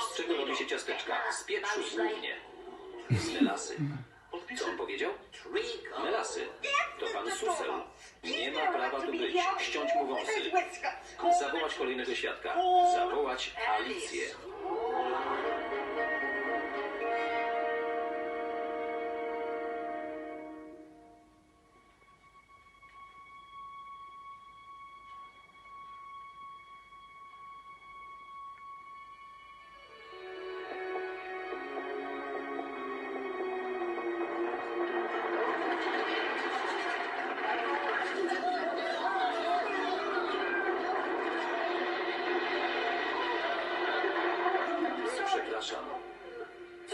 Z czego robi się ciasteczka? Z pieprzu głównie. Z melasy. Co on powiedział? Melasy. To pan Suseł. Nie ma prawa tu być. Ściąć mu wąsy. Zawołać kolejnego świadka. Zawołać Alicję.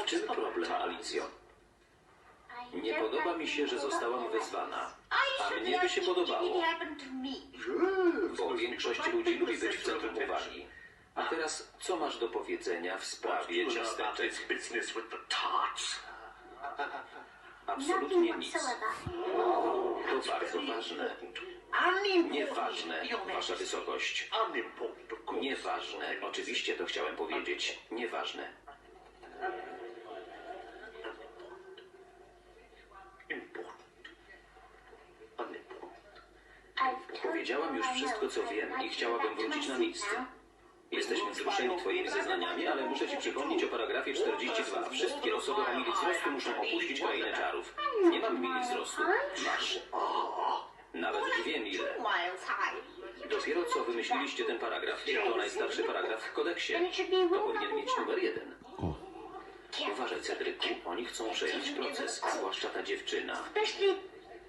Czym problem, Alicjo? Nie podoba mi się, że zostałam wezwana. A mnie by się podobało, bo większość ludzi lubi być w centrum uwagi. A teraz, co masz do powiedzenia w sprawie ciasteczek? Absolutnie nic. To bardzo ważne. Nieważne, wasza wysokość. Nieważne. Oczywiście to chciałem powiedzieć. Nieważne. Powiedziałam już wszystko, co wiem i chciałabym wrócić na miejsce. Jesteśmy wzruszeni twoimi zeznaniami, ale muszę ci przypomnieć o paragrafie 42. Wszystkie osoby o mili wzrostu muszą opuścić krainę czarów. Nie mam mili wzrostu. Masz. Nawet dwie mile. Dopiero co wymyśliliście ten paragraf. To najstarszy paragraf w kodeksie. To powinien mieć numer jeden. Uważaj, Cedryku. Oni chcą przejąć proces, zwłaszcza ta dziewczyna. Especially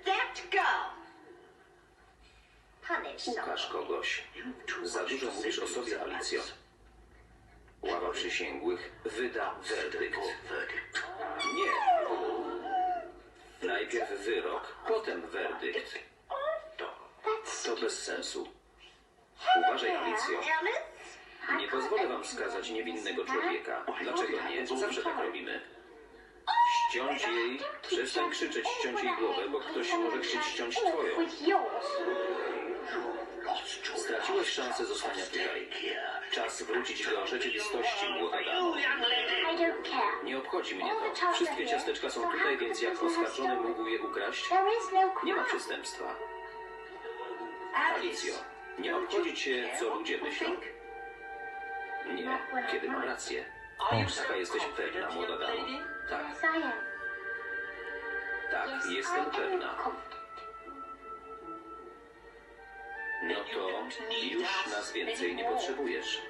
that girl. Ukaż kogoś. Za dużo mówisz o sobie, Alicjo. Ława przysięgłych wyda werdykt. Nie. Najpierw wyrok, potem werdykt. To bez sensu. Uważaj, Alicjo. Nie pozwolę wam skazać niewinnego człowieka. Dlaczego nie? Zawsze tak robimy. Ściąć jej, przestań krzyczeć, ściąć jej głowę, bo ktoś może chcieć ściąć twoją. Straciłeś szansę zostania tutaj. Czas wrócić do rzeczywistości, młoda. Nie obchodzi mnie to. Wszystkie ciasteczka są tutaj, więc jak oskarżony mógł je ukraść, nie ma przestępstwa. Alicjo, nie obchodzi cię, co ludzie myślą? Nie, kiedy mam rację. Taka jesteś pewna, młoda damo? Tak, tak, jestem pewna. No to już nas więcej nie potrzebujesz.